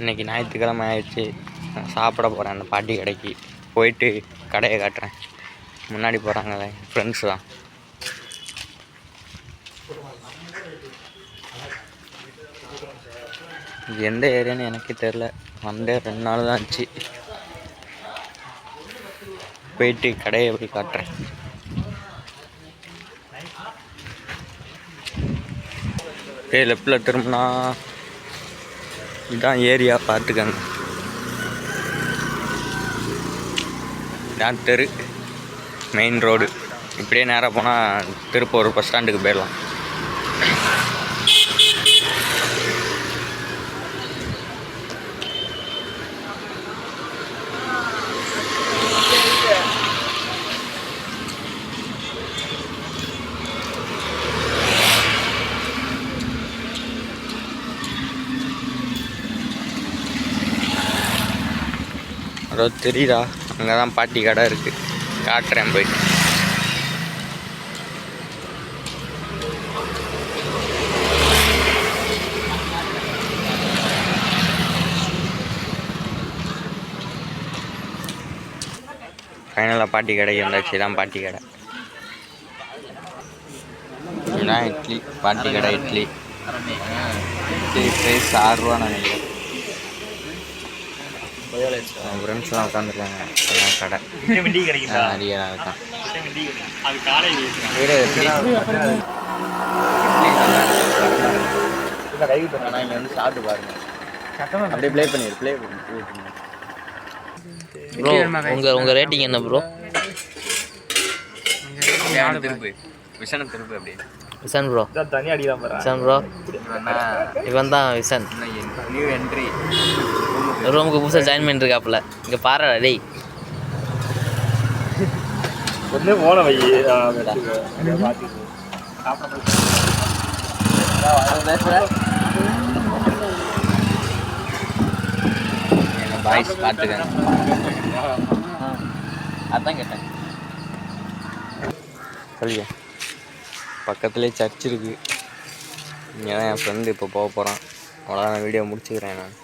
இன்னைக்கு ஞாயிற்றுக்கிழமை ஆயிடுச்சு. நான் சாப்பிட போகிறேன் அந்த பாட்டி கடைக்கு. போயிட்டு கடையை காட்டுறேன். முன்னாடி போகிறாங்களே ஃப்ரெண்ட்ஸ் தான். எந்த ஏரியான்னு எனக்கே தெரில வந்தே ரெண்டு நாள் தான் ஆச்சு. போயிட்டு கடையை போய் காட்டுறேன். அப்படியே லெஃப்டில் திரும்பினா இதான் ஏரியா பார்த்துக்கங்க. இதான் தெரு மெயின் ரோடு இப்படியே நேராக போனால் திருப்பூர் பஸ் ஸ்டாண்டுக்கு போயிடலாம். அதோ தெரியுதா அங்கே தான் பாட்டி கடை இருக்குது காட்டுறேன் போய். ஃபைனலாக பாட்டி கடைக்கு வந்தாச்சு தான் பாட்டி கடை. இதுதான் இட்லி. பாட்டி கடை இட்லி. இட்லி ப்ரைஸ் ஆறுரூவா நினைக்கிறேன். ஃப்ரெண்ட்ஸ்லாம் உட்காந்துருக்காங்க கடை. டீ கிடைக்குதா? நிறைய இருக்கான் டீ அது கை ஆனால் இங்கே வந்து சாப்பிட்டு பாருங்க. அப்படியே ப்ளே பண்ணிடு ப்ளே பண்ணி ப்ரோ உங்கள் உங்கள் ரேட்டிங் என்ன ப்ரோ திருப்பு. விஷனம் திருப்பு அப்படியே விசன் ப்ரோ தனி அடிதான் பாரு விசன் ப்ரோ இவன் தான். விசன் நியூ என்ட்ரி ரூமுக்கு புதுசாக ஜாயின் பண்ணிருக்காப்புல. இங்கே பாருடா டேய். ஒண்ணு போன வை பாய்ஸ் பார்த்துக்கங்க அதான் கேட்டேன். சொல்லியா பக்கத்துலேயே சர்ச் இருக்குது இங்கே தான் என் ஃப்ரெண்டு இப்போ போக போகிறான் அவ்வளோதான் வீடியோ முடிச்சுக்கிறேன் நான்.